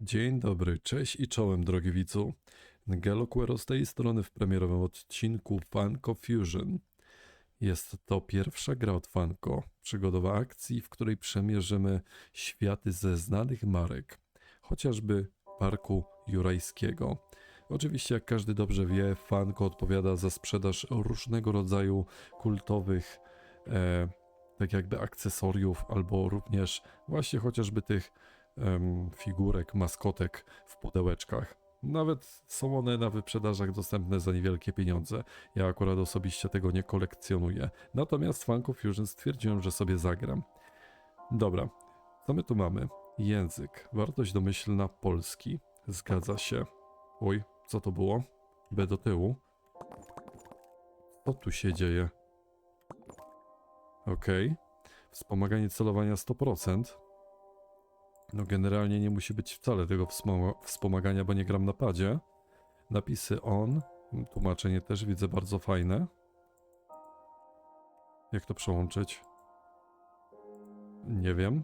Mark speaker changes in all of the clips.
Speaker 1: Dzień dobry, cześć i czołem drogi widzu. Ngelo Quero z tej strony w premierowym odcinku Funko Fusion. Jest to pierwsza gra od Funko, przygodowa akcji, w której przemierzymy światy ze znanych marek, chociażby Parku Jurajskiego. Oczywiście, jak każdy dobrze wie, Funko odpowiada za sprzedaż różnego rodzaju kultowych, e, tak jakby akcesoriów, albo również właśnie chociażby tych figurek, maskotek w pudełeczkach. Nawet są one na wyprzedażach dostępne za niewielkie pieniądze. Ja akurat osobiście tego nie kolekcjonuję. Natomiast Funko Fusion stwierdziłem, że sobie zagram. Dobra, co my tu mamy? Język. Wartość domyślna polski. Zgadza się. Oj, co to było? B do tyłu. Co tu się dzieje? Okej. Wspomaganie celowania 100%. No generalnie nie musi być wcale tego wspoma- wspomagania, bo nie gram na padzie. Napisy on, tłumaczenie też widzę bardzo fajne. Jak to przełączyć? Nie wiem.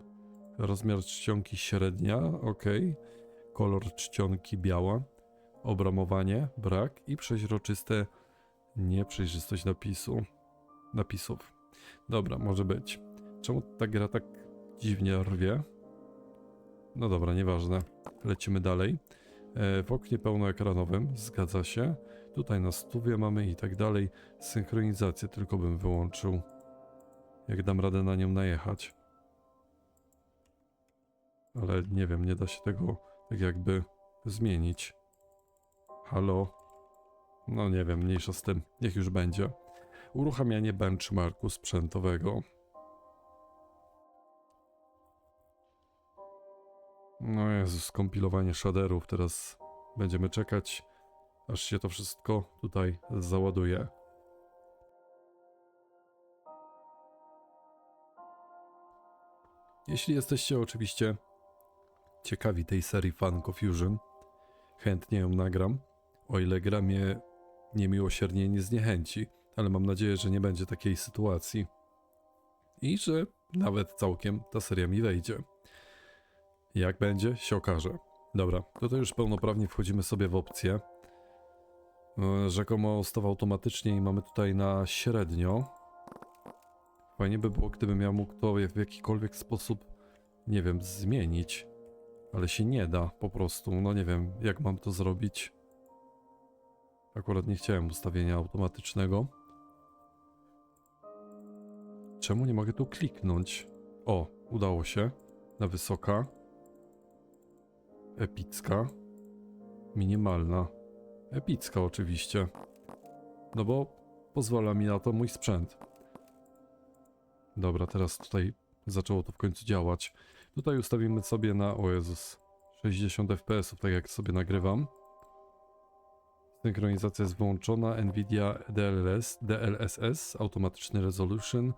Speaker 1: Rozmiar czcionki średnia, ok. Kolor czcionki biała. Obramowanie, brak i przeźroczyste nieprzejrzystość napisu. Napisów. Dobra, może być. Czemu ta gra tak dziwnie rwie? No dobra, nieważne. Lecimy dalej. E, w oknie pełnoekranowym, zgadza się. Tutaj na stówie mamy i tak dalej. Synchronizację tylko bym wyłączył. Jak dam radę na nią najechać. Ale nie wiem, nie da się tego tak jakby zmienić. Halo? No nie wiem, mniejsza z tym. Niech już będzie. Uruchamianie benchmarku sprzętowego. No Jezu, skompilowanie shaderów. Teraz będziemy czekać, aż się to wszystko tutaj załaduje. Jeśli jesteście oczywiście ciekawi tej serii Funko Fusion, chętnie ją nagram, o ile gra mnie niemiłosiernie nie zniechęci, ale mam nadzieję, że nie będzie takiej sytuacji i że nawet całkiem ta seria mi wejdzie. Jak będzie, się okaże. Dobra, tutaj już pełnoprawnie wchodzimy sobie w opcję. E, Rzekomo ustaw automatycznie i mamy tutaj na średnio. Fajnie by było, gdybym ja mógł to w jakikolwiek sposób, nie wiem, zmienić. Ale się nie da po prostu. No nie wiem, jak mam to zrobić. Akurat nie chciałem ustawienia automatycznego. Czemu nie mogę tu kliknąć? O, udało się. Na wysoka. Epicka. Minimalna. Epicka oczywiście. No bo pozwala mi na to mój sprzęt. Dobra, teraz tutaj zaczęło to w końcu działać. Tutaj ustawimy sobie na, o Jezus, 60 fps, tak jak sobie nagrywam. Synchronizacja jest wyłączona. Nvidia DLS, DLSS, automatyczny resolution.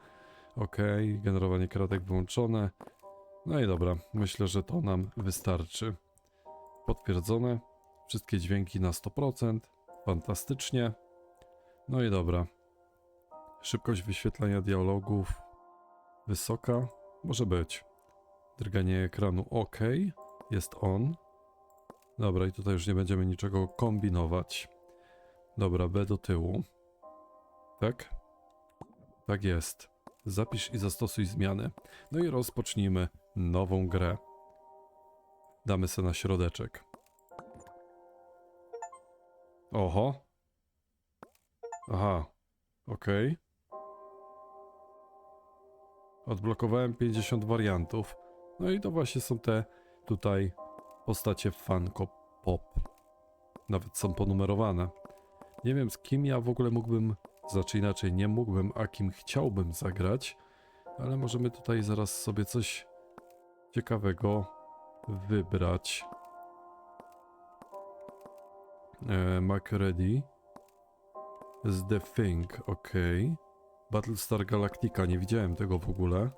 Speaker 1: Ok, generowanie kratek wyłączone. No i dobra, myślę, że to nam wystarczy. Potwierdzone. Wszystkie dźwięki na 100%. Fantastycznie. No i dobra. Szybkość wyświetlania dialogów wysoka. Może być. Drganie ekranu ok. Jest on. Dobra, i tutaj już nie będziemy niczego kombinować. Dobra, B do tyłu. Tak? Tak jest. Zapisz i zastosuj zmiany. No i rozpocznijmy nową grę. Damy se na środeczek. Oho. Aha. Okej. Odblokowałem 50 wariantów. No i to właśnie są te tutaj postacie Funko Pop. Nawet są ponumerowane. Nie wiem z kim ja w ogóle mógłbym, znaczy inaczej nie mógłbym, a kim chciałbym zagrać, ale możemy tutaj zaraz sobie coś ciekawego wybrać. E. Z The Thing, ok. Battlestar Galactica, nie widziałem tego w ogóle.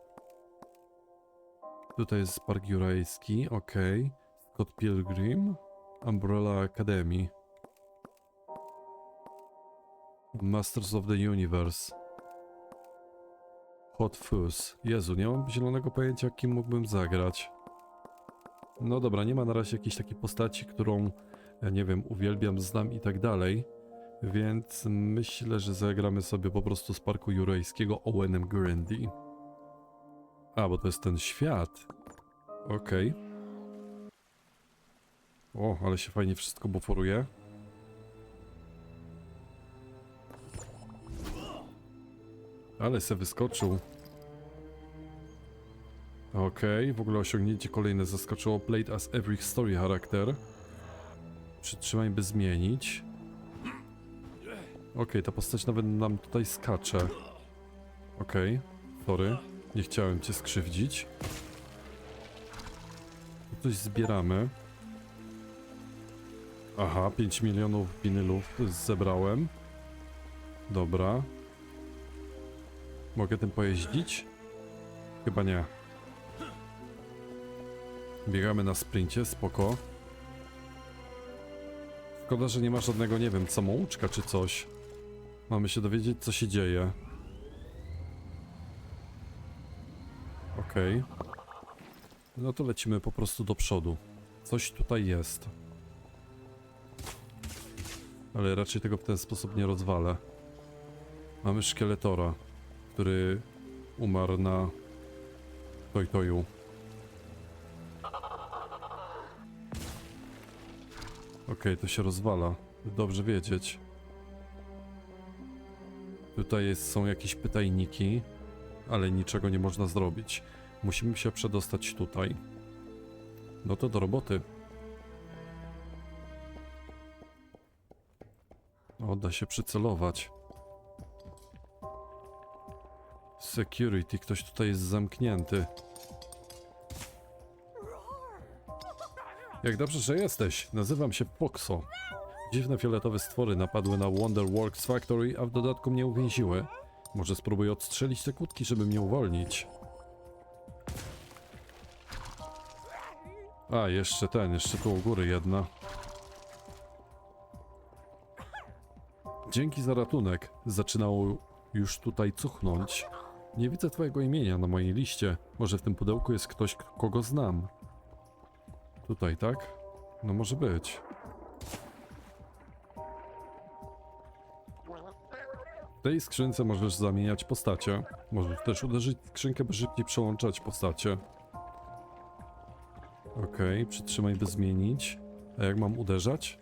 Speaker 1: Tutaj jest Park Jurajski, ok. Scott Pilgrim. Umbrella Academy. Masters of the Universe. Hot Fuzz. Jezu, nie mam zielonego pojęcia, kim mógłbym zagrać. No dobra, nie ma na razie jakiejś takiej postaci, którą, ja nie wiem, uwielbiam, znam i tak dalej. Więc myślę, że zagramy sobie po prostu z parku jurajskiego Owenem Grandy. A, bo to jest ten świat. Okej. O, ale się fajnie wszystko buforuje. Ale se wyskoczył. Okej, w ogóle osiągnięcie kolejne zaskoczyło. Played as every story charakter. Przytrzymaj, by zmienić. Okej, ta postać nawet nam tutaj skacze. Okej, sorry. Nie chciałem cię skrzywdzić. Tu coś zbieramy. Aha, 5 milionów winylów zebrałem. Dobra. Mogę tym pojeździć? Chyba nie. Biegamy na sprincie, spoko. Szkoda, że nie ma żadnego, nie wiem, samouczka czy coś. Mamy się dowiedzieć, co się dzieje. Okej. No to lecimy po prostu do przodu. Coś tutaj jest. Ale raczej tego w ten sposób nie rozwalę. Mamy szkieletora, który umarł na Toy-Toyu. Okej, to się rozwala. Dobrze wiedzieć. Tutaj jest, są jakieś pytajniki, ale niczego nie można zrobić. Musimy się przedostać tutaj. No to do roboty. O, da się przycelować. Security, ktoś tutaj jest zamknięty. Jak dobrze, że jesteś. Nazywam się Poxo. Dziwne fioletowe stwory napadły na Wonderworks Factory, a w dodatku mnie uwięziły. Może spróbuję odstrzelić te kłódki, żeby mnie uwolnić. A, jeszcze ten, jeszcze tu u góry jedna. Dzięki za ratunek. Zaczynało już tutaj cuchnąć. Nie widzę twojego imienia na mojej liście. Może w tym pudełku jest ktoś, kogo znam. Tutaj, tak? No może być. W tej skrzynce możesz zamieniać postacie. Możesz też uderzyć w skrzynkę, by szybciej przełączać postacie. Okej, przytrzymaj, by zmienić. A jak mam uderzać?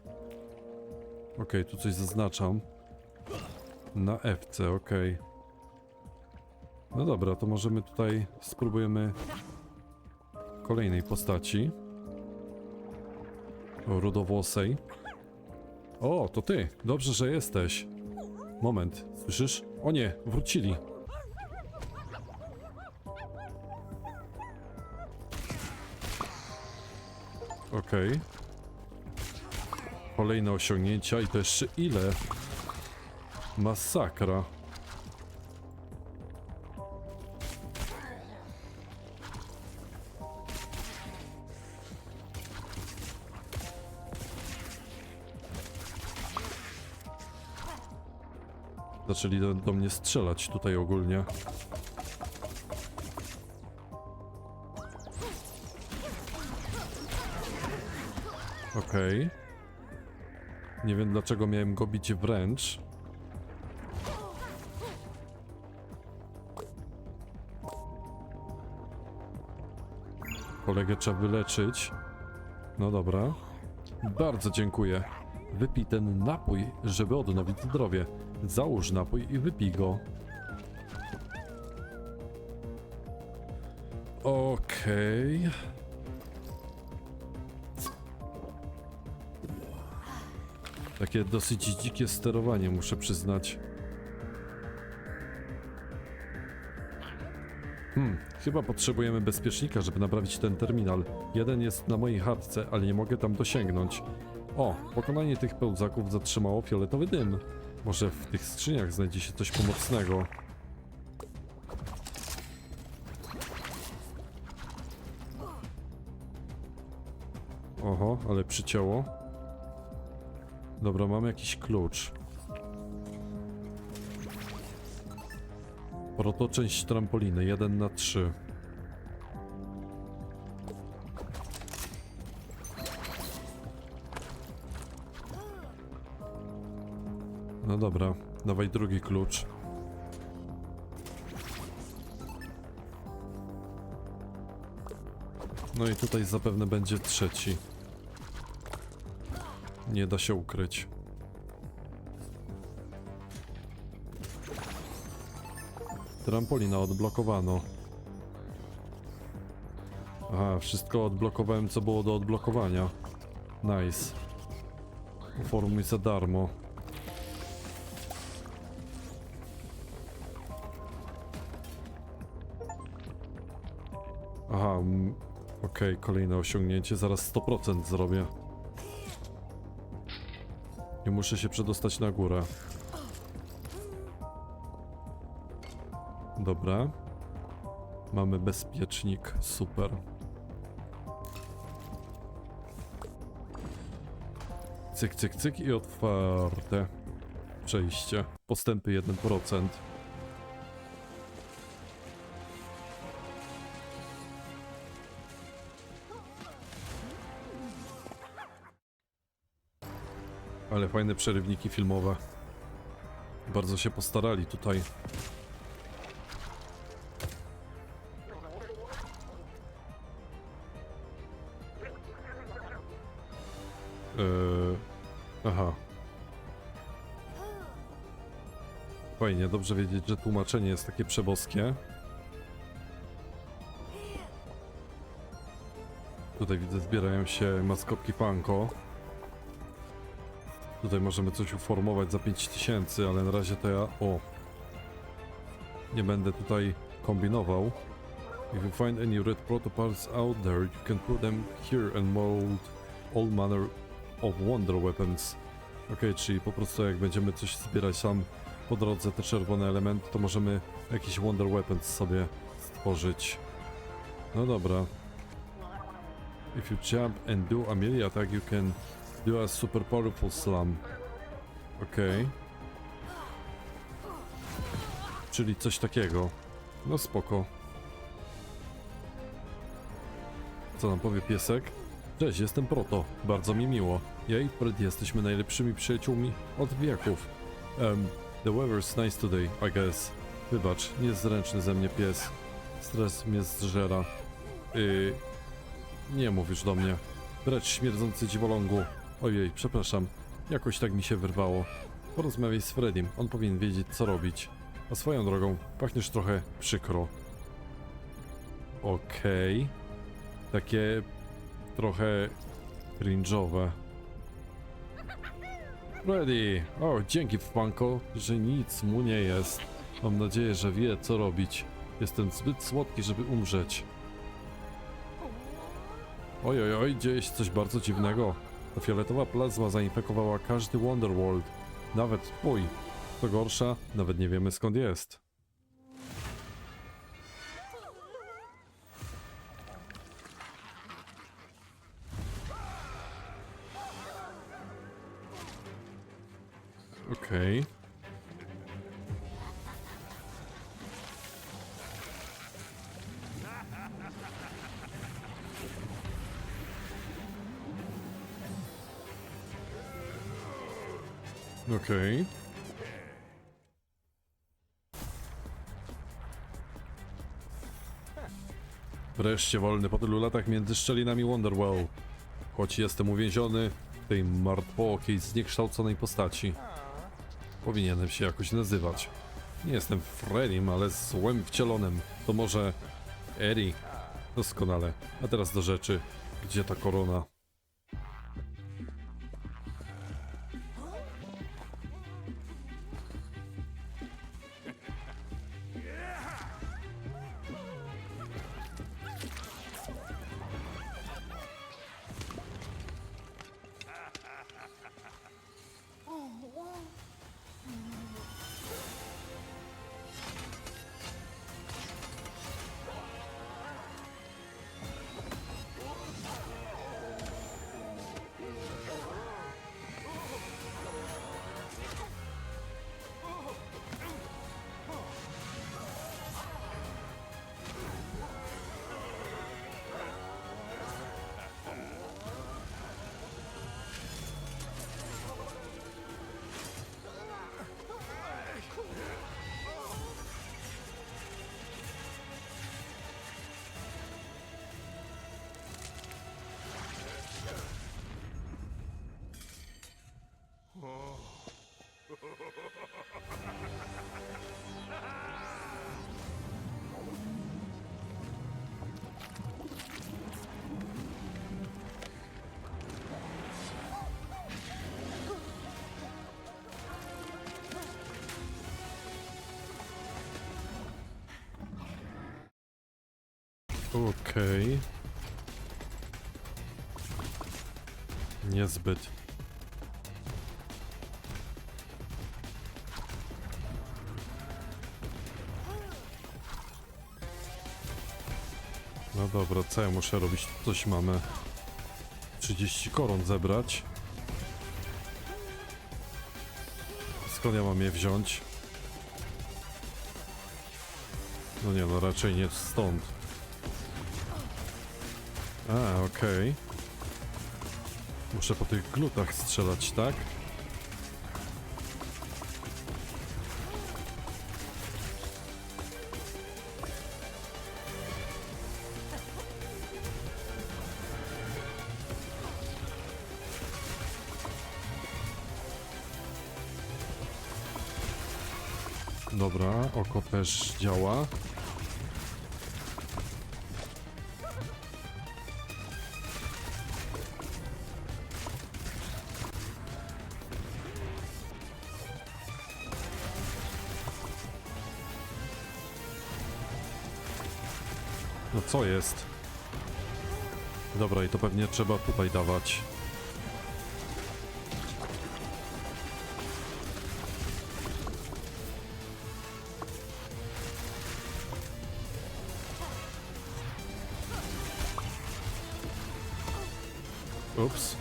Speaker 1: Okej, tu coś zaznaczam. Na FC, okej. No dobra, to możemy tutaj spróbujemy kolejnej postaci. Rudowłosej. O, to ty. Dobrze, że jesteś. Moment, słyszysz? O nie, wrócili. Okej. Kolejne osiągnięcia i to jeszcze ile? Masakra. Zaczęli do, do mnie strzelać tutaj ogólnie. Okej. Nie wiem dlaczego miałem go bić wręcz. Kolegę trzeba wyleczyć. No dobra. Bardzo dziękuję. Wypij ten napój, żeby odnowić zdrowie. Załóż napój i wypij go. Okej. Takie dosyć dzikie sterowanie, muszę przyznać. Hmm, chyba potrzebujemy bezpiecznika, żeby naprawić ten terminal. Jeden jest na mojej chatce, ale nie mogę tam dosięgnąć. O, pokonanie tych pełzaków zatrzymało fioletowy dym. Może w tych skrzyniach znajdzie się coś pomocnego. Oho, ale przycięło. Dobra, mam jakiś klucz. Protoczęść trampoliny, 1 na 3. No dobra, dawaj drugi klucz. No i tutaj zapewne będzie trzeci. Nie da się ukryć. Trampolina odblokowano. Aha, wszystko odblokowałem, co było do odblokowania. Nice. Uformuj za darmo. Okej, kolejne osiągnięcie. Zaraz 100% zrobię. Nie muszę się przedostać na górę. Dobra. Mamy bezpiecznik, super. Cyk, cyk, cyk i otwarte. Przejście. Postępy 1%. Ale fajne przerywniki filmowe. Bardzo się postarali tutaj. Eee, aha. Fajnie, dobrze wiedzieć, że tłumaczenie jest takie przeboskie. Tutaj widzę, zbierają się maskotki Funko. Tutaj możemy coś uformować za 5000, ale na razie to ja... O! Nie będę tutaj kombinował. If you find any red protoparts out there, you can put them here and mold all manner of wonder weapons. Ok, czyli po prostu jak będziemy coś zbierać tam po drodze, te czerwone elementy, to możemy jakiś wonder weapons sobie stworzyć. No dobra. If you jump and do a melee attack, you can do a super powerful slam. Okej. Czyli coś takiego. No spoko. Co nam powie piesek? Cześć, jestem Proto. Bardzo mi miło. Ja i Fred jesteśmy najlepszymi przyjaciółmi od wieków. Um, the weather's nice today, I guess. Wybacz, niezręczny ze mnie pies. Stres mnie zżera. Yy, nie mówisz do mnie. Precz śmierdzący dziwolągu. Ojej, przepraszam. Jakoś tak mi się wyrwało. Porozmawiaj z Fredim, on powinien wiedzieć co robić. A swoją drogą, pachniesz trochę przykro. Okej. Takie trochę cringe'owe. Freddy! O, dzięki Funko, że nic mu nie jest. Mam nadzieję, że wie co robić. Jestem zbyt słodki, żeby umrzeć. Oj, oj, oj, dzieje się coś bardzo dziwnego. Fioletowa plazma zainfekowała każdy Wonderworld. Nawet twój. Co gorsza, nawet nie wiemy skąd jest. Okej. Okej. Wreszcie wolny po tylu latach między szczelinami Wonderwell. Choć jestem uwięziony w tej martwookiej, zniekształconej postaci. Powinienem się jakoś nazywać. Nie jestem Freddym, ale złem wcielonym. To może Eri. Doskonale. A teraz do rzeczy. Gdzie ta korona? Okej. Niezbyt. No dobra, co ja muszę robić? Coś mamy. 30 koron zebrać. Skąd ja mam je wziąć? No nie, no raczej nie stąd. A, okej. Muszę po tych glutach strzelać, tak? Dobra, oko też działa. Co jest? Dobra, i to pewnie trzeba tutaj dawać. Ups.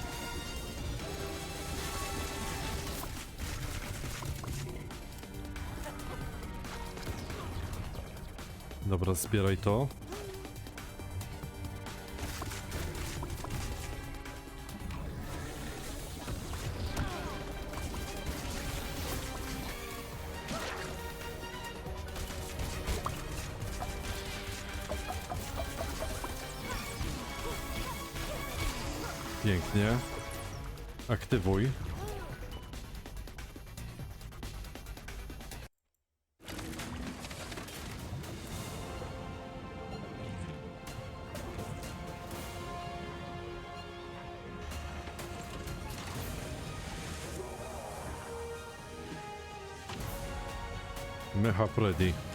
Speaker 1: Dobra, zbieraj to. Aktywuj. Mecha ready.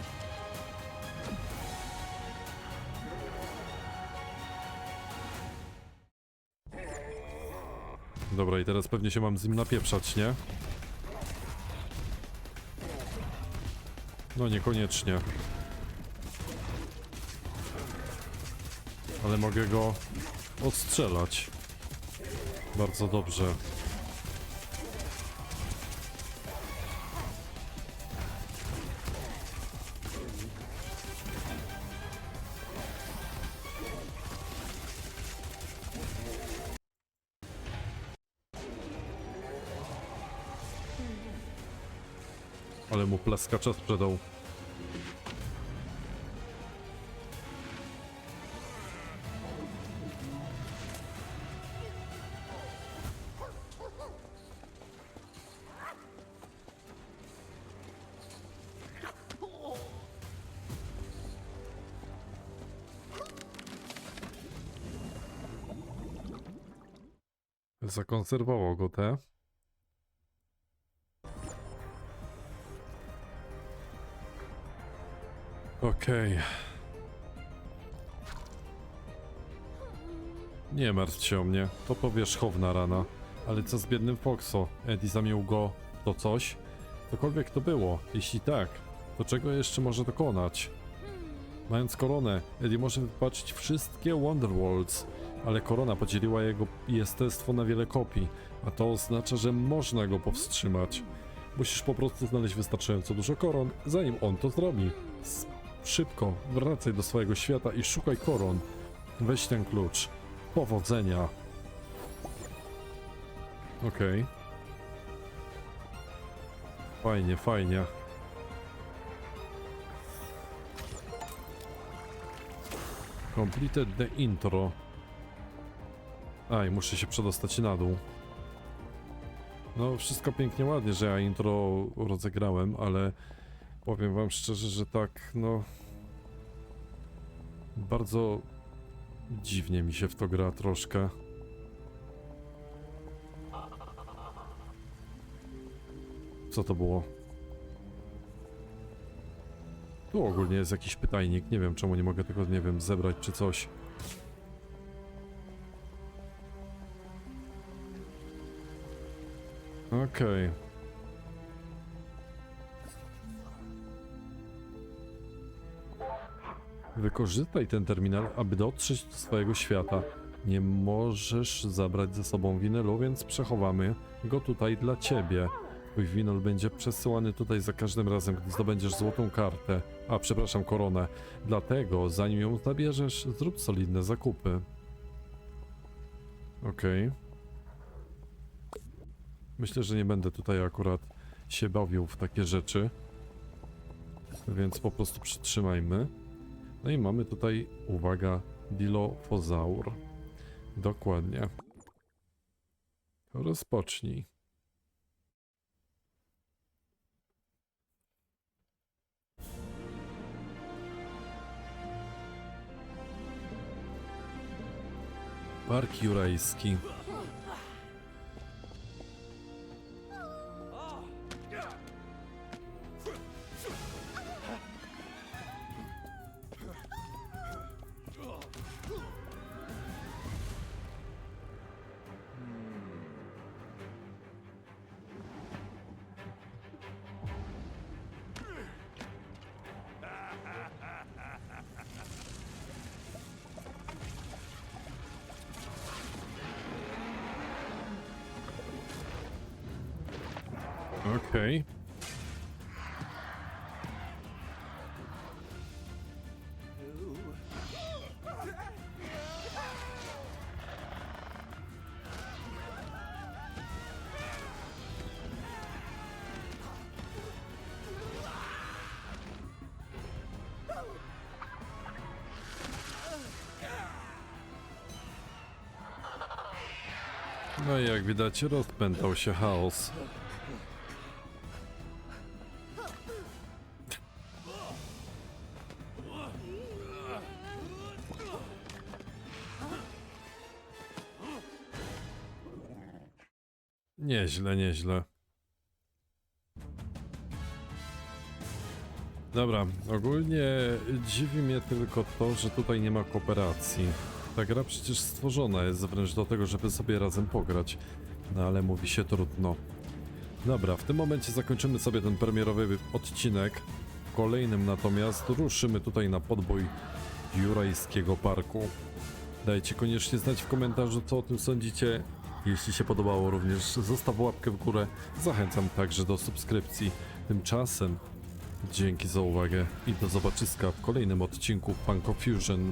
Speaker 1: Dobra, i teraz pewnie się mam z nim napieprzać, nie? No niekoniecznie. Ale mogę go odstrzelać. Bardzo dobrze. Plaskacza sprzedał. Zakonserwował go te. Okej. Nie martw się o mnie, to powierzchowna rana. Ale co z biednym Foxo? Eddie zamił go to coś? Cokolwiek to było, jeśli tak, to czego jeszcze może dokonać? Mając koronę, Eddie może wypaczyć wszystkie Wonderworlds, ale korona podzieliła jego jestestwo na wiele kopii, a to oznacza, że można go powstrzymać. Musisz po prostu znaleźć wystarczająco dużo koron, zanim on to zrobi. Szybko, wracaj do swojego świata i szukaj koron. Weź ten klucz. Powodzenia. Okej. Fajnie, fajnie. Completed the intro. Aj, muszę się przedostać na dół. No, wszystko pięknie, ładnie, że ja intro rozegrałem, ale powiem wam szczerze, że tak, no... Bardzo dziwnie mi się w to gra troszkę. Co to było? Tu ogólnie jest jakiś pytajnik, nie wiem czemu nie mogę tego, nie wiem, zebrać czy coś. Okej. Wykorzystaj ten terminal, aby dotrzeć do swojego świata. Nie możesz zabrać ze sobą winylu, więc przechowamy go tutaj dla ciebie. Twój winyl będzie przesyłany tutaj za każdym razem, gdy zdobędziesz złotą kartę. A, przepraszam, koronę. Dlatego, zanim ją zabierzesz, zrób solidne zakupy. Okej. Myślę, że nie będę tutaj akurat się bawił w takie rzeczy. Więc po prostu przytrzymajmy. No i mamy tutaj, uwaga, Dilophosaur. Dokładnie. Rozpocznij. Park Jurajski. Okej. No i jak widać rozpętał się chaos. Nieźle, nieźle. Dobra, ogólnie dziwi mnie tylko to, że tutaj nie ma kooperacji. Ta gra przecież stworzona jest wręcz do tego, żeby sobie razem pograć. No ale mówi się trudno. Dobra, w tym momencie zakończymy sobie ten premierowy odcinek. W kolejnym natomiast ruszymy tutaj na podbój Jurajskiego Parku. Dajcie koniecznie znać w komentarzu, co o tym sądzicie. Jeśli się podobało, również zostaw łapkę w górę. Zachęcam także do subskrypcji. Tymczasem dzięki za uwagę i do zobaczyska w kolejnym odcinku Funko Fusion.